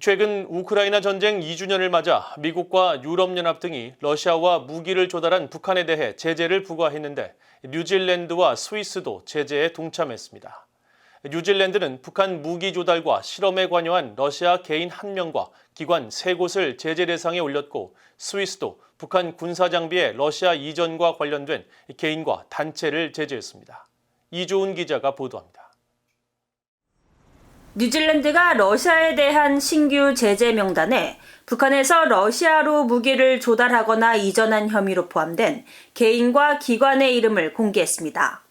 최근 우크라이나 전쟁 2주년을 맞아 미국과 유럽연합 등이 러시아와 무기를 조달한 북한에 대해 제재를 부과했는데 뉴질랜드와 스위스도 제재에 동참했습니다. 뉴질랜드는 북한 무기 조달과 실험에 관여한 러시아 개인 한명과 기관 세곳을 제재 대상에 올렸고 스위스도 북한 군사 장비의 러시아 이전과 관련된 개인과 단체를 제재했습니다. 이조은 기자가 보도합니다. 뉴질랜드가 러시아에 대한 신규 제재 명단에 북한에서 러시아로 무기를 조달하거나 이전한 혐의로 포함된 개인과 기관의 이름을 공개했습니다.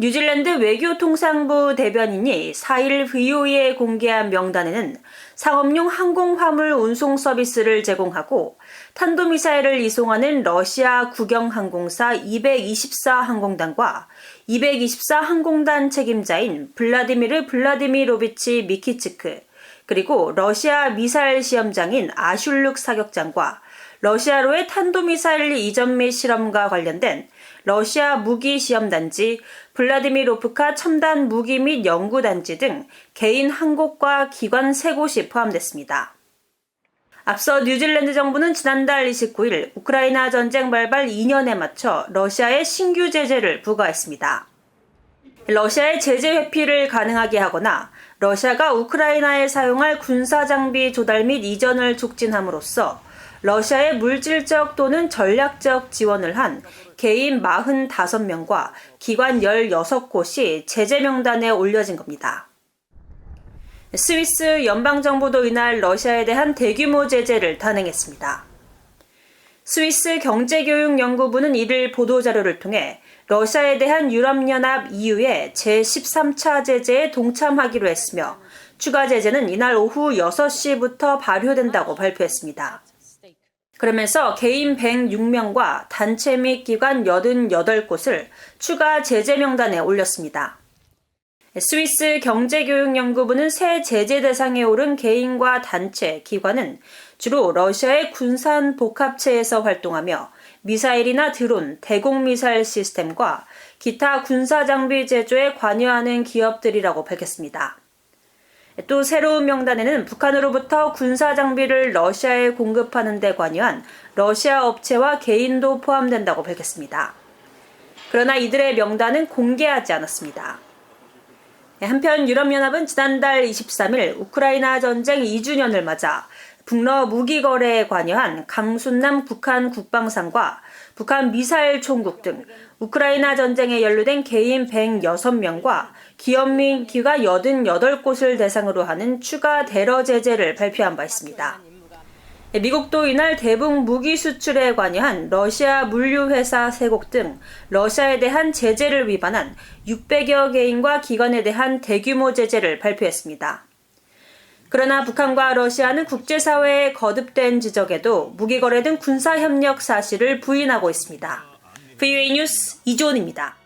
뉴질랜드 외교통상부 대변인이 4일 VOE에 공개한 명단에는 상업용 항공화물 운송 서비스를 제공하고 탄도미사일을 이송하는 러시아 국영항공사 224 항공단과 224 항공단 책임자인 블라디미르 블라디미로비치 미키츠크, 그리고 러시아 미사일 시험장인 아슐룩 사격장과 러시아로의 탄도미사일 이전 및 실험과 관련된 러시아 무기 시험단지, 블라디미로프카 첨단 무기 및 연구단지 등 개인 한 곳과 기관 세 곳이 포함됐습니다. 앞서 뉴질랜드 정부는 지난달 29일 우크라이나 전쟁 발발 2년에 맞춰 러시아에 신규 제재를 부과했습니다. 러시아의 제재 회피를 가능하게 하거나 러시아가 우크라이나에 사용할 군사 장비 조달 및 이전을 촉진함으로써 러시아의 물질적 또는 전략적 지원을 한 개인 45명과 기관 16곳이 제재 명단에 올려진 겁니다. 스위스 연방정부도 이날 러시아에 대한 대규모 제재를 단행했습니다. 스위스 경제교육연구부는 이를 보도자료를 통해 러시아에 대한 유럽연합 EU의 제13차 제재에 동참하기로 했으며 추가 제재는 이날 오후 6시부터 발효된다고 발표했습니다. 그러면서 개인 106명과 단체 및 기관 88곳을 추가 제재 명단에 올렸습니다. 스위스 경제교육연구부는 새 제재 대상에 오른 개인과 단체, 기관은 주로 러시아의 군산 복합체에서 활동하며 미사일이나 드론, 대공미사일 시스템과 기타 군사 장비 제조에 관여하는 기업들이라고 밝혔습니다. 또 새로운 명단에는 북한으로부터 군사 장비를 러시아에 공급하는 데 관여한 러시아 업체와 개인도 포함된다고 밝혔습니다. 그러나 이들의 명단은 공개하지 않았습니다. 한편 유럽연합은 지난달 23일 우크라이나 전쟁 2주년을 맞아 북러 무기 거래에 관여한 강순남 북한 국방상과 북한 미사일 총국 등 우크라이나 전쟁에 연루된 개인 106명과 기업 및 기가 88곳을 대상으로 하는 추가 대러 제재를 발표한 바 있습니다. 미국도 이날 대북 무기 수출에 관여한 러시아 물류회사 3곳 등 러시아에 대한 제재를 위반한 600여 개인과 기관에 대한 대규모 제재를 발표했습니다. 그러나 북한과 러시아는 국제사회의 거듭된 지적에도 무기 거래 등 군사 협력 사실을 부인하고 있습니다. VOA 뉴스 이조은입니다.